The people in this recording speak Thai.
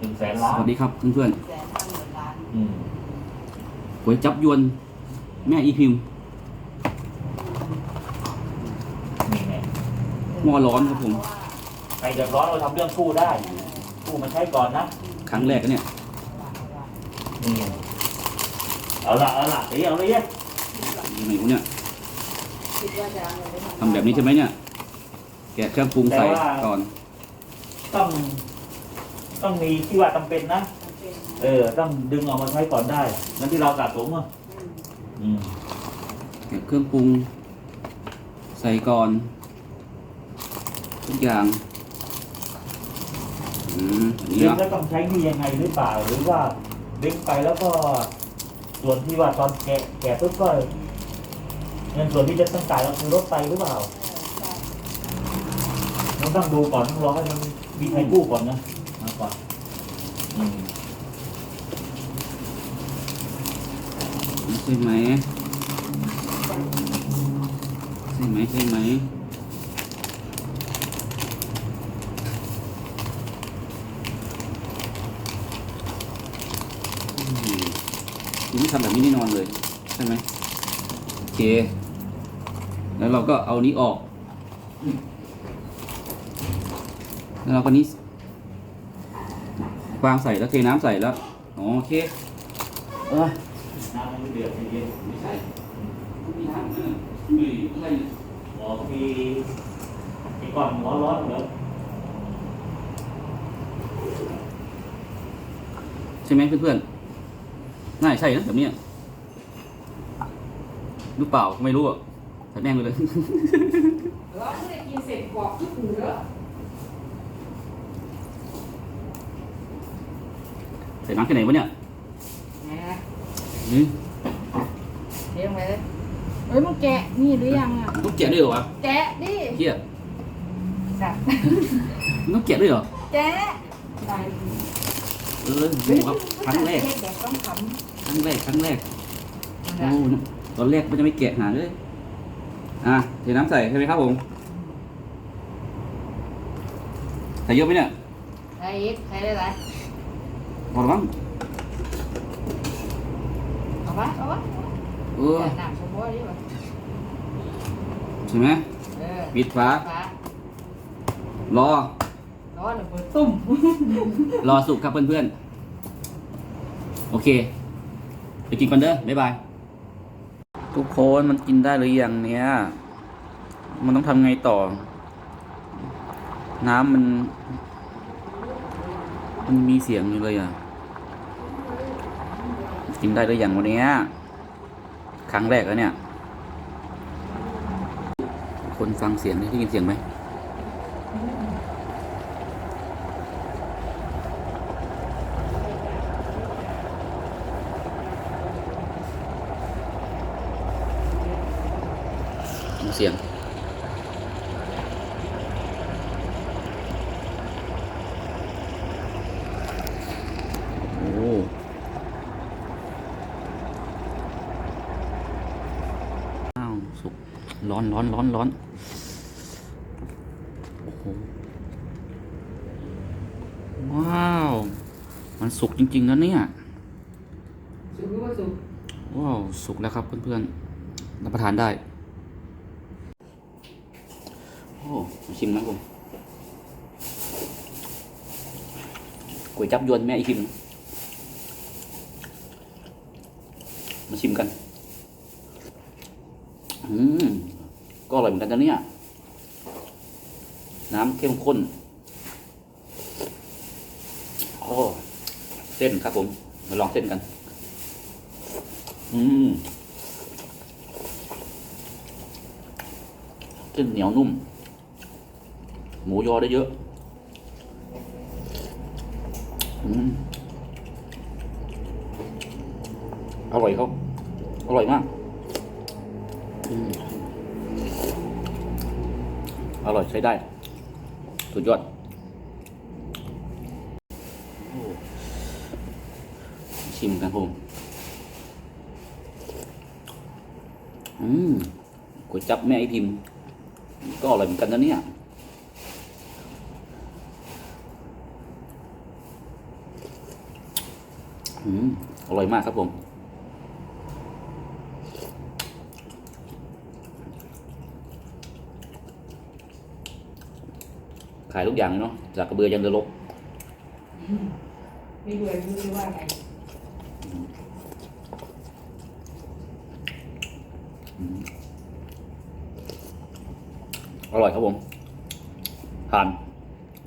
หนึ่งแสนสล้านวัสดีครับเพื่อนแสนห้าหมื่นล้านอืมๆก๋วยจับยวน แม่อีพิมพ์นี่ไงหม้อร้อนครับผมใครเดือดร้อนเราทำเรื่องกู้ได้กู้มาใช้ก่อนนะครั้งแรกนะเนี่ยนี่ไงเอาละเอาละเดี๋ยวเอาเลยเนี่ยยังไงวะเนี่ยคิดว่าจะเอาเงินไปทำแบบนี้ใช่ไหมเนี่ย แกะเครื่องปรุงใส่ก่อนต้อง ต้องมีที่ว่าจำเป็นนะมันเป็นเออ ต้องดึงออกมาใช้ก่อนได้นั่นที่เราสะสมอะอืมอืมแกะเครื่องปรุง ใส่ก่อน ทุกอย่าง อืมอันนี้ดึงเหรอแล้วต้องใช้หนี่ยังไงหรือเปล่า หรือว่าดึงไปแล้วก็ ส่วนที่ว่าตอนแกะแกะปุ๊บก็เงินส่วนที่จะต้องจ่ายเราคือลดไปหรือเปล่าใช่เราต้องดูก่อนต้องรอให้มันมีใครกู้ก่อนนะมาก่อนอืม ใช่ไหมใช่ไหมใช่ไหมอืมคุณไม่ทำแบบนี้แน่นอนเลย ใช่ไหมโอเค แล้วเราก็เอานี้ออก แล้วเราก็นี้ วางใส่แล้วเทน้ำใส่แล้วอ๋อโอเคเออน้ำมันเดือดเย็นไม่ใช่มีน้ำเออมีอะไรอ๋อมีมีก่อนร้อนร้อนเหรอใช่ไหมเพื่อนๆน่าจะใช่นะแบบนี้หรือเปล่าไม่รู้อะใส่แม่งไปเลยเราไม่ได้กินเสร็จกรอกทุกหูเด้อ ส่น้ำแค่ไหนวะเนี่ยนะอืมเดี๋ยวลงไปเลยเฮ้ยมึงแกะนี่หรือยังอะมันต้องแกะด้วยเหรอวะแกะดิเฮียสัตว์มันต้องแกะด้วยเหรอแกะไปเออดูครับครั้งแรกเด็กต้องขครั้งแรกครั้งแรกำโอ้ตอนแรกมันจะไม่แกะหาเลยอะเทน้ำใส่ใช่ไหมครับผมใส่เยอะไหมเนี่ยใครอีกใครได้ไร พอหรือมั้งเอาวะเอาวะเออแต่หนักสมบูรณ์ดีกว่าใช่ไหมเออปิดฝาฟ้ารอ ร้อนหรือเปิดตุ่มรอสุกครับเพื่อนๆ โอเค ไปกินกันเด้อบ๊ายบาย ทุกคนมันกินได้หรือยังเนี่ยมันต้องทำไงต่อ น้ำมัน มันมีเสียงอยู่เลยอะ กินได้หรือยังวันนี้ครั้งแรกแล้วเนี่ย คนฟังเสียงได้ยินเสียงไหมเสียง โอ้อ้าวสุก ร้อนร้อนร้อนร้อนโอ้โหว้าว มันสุกจริงๆแล้วเนี่ยสุกหรือว่าสุกว้าวสุกแล้วครับเพื่อนๆรับประทานได้ โอ้มาชิมนะผมก๋วยจับยวนแม่อีคิมมาชิมกัน อืม ก็อร่อยเหมือนกันนะเนี่ย น้ำเข้มข้น โอ้ เส้นครับผม มาลองเส้นกัน อืมเส้นเหนียวนุ่ม หมูยอได้เยอะ อืมอร่อยเขาอร่อยมาก อืม ร่อยใช้ได้ สุดยอดชิมกันผมอืมก๋วยจับแม่ไอพิมพ์ ก็อร่อยเหมือนกันนะเนี่ยอืมอร่อยมากครับผม ขายทุกอย่างเลยเนาะจากกระเบือยันเรือรบไม่รวยไม่รู้ว่าไงอร่อยครับผมผ่าน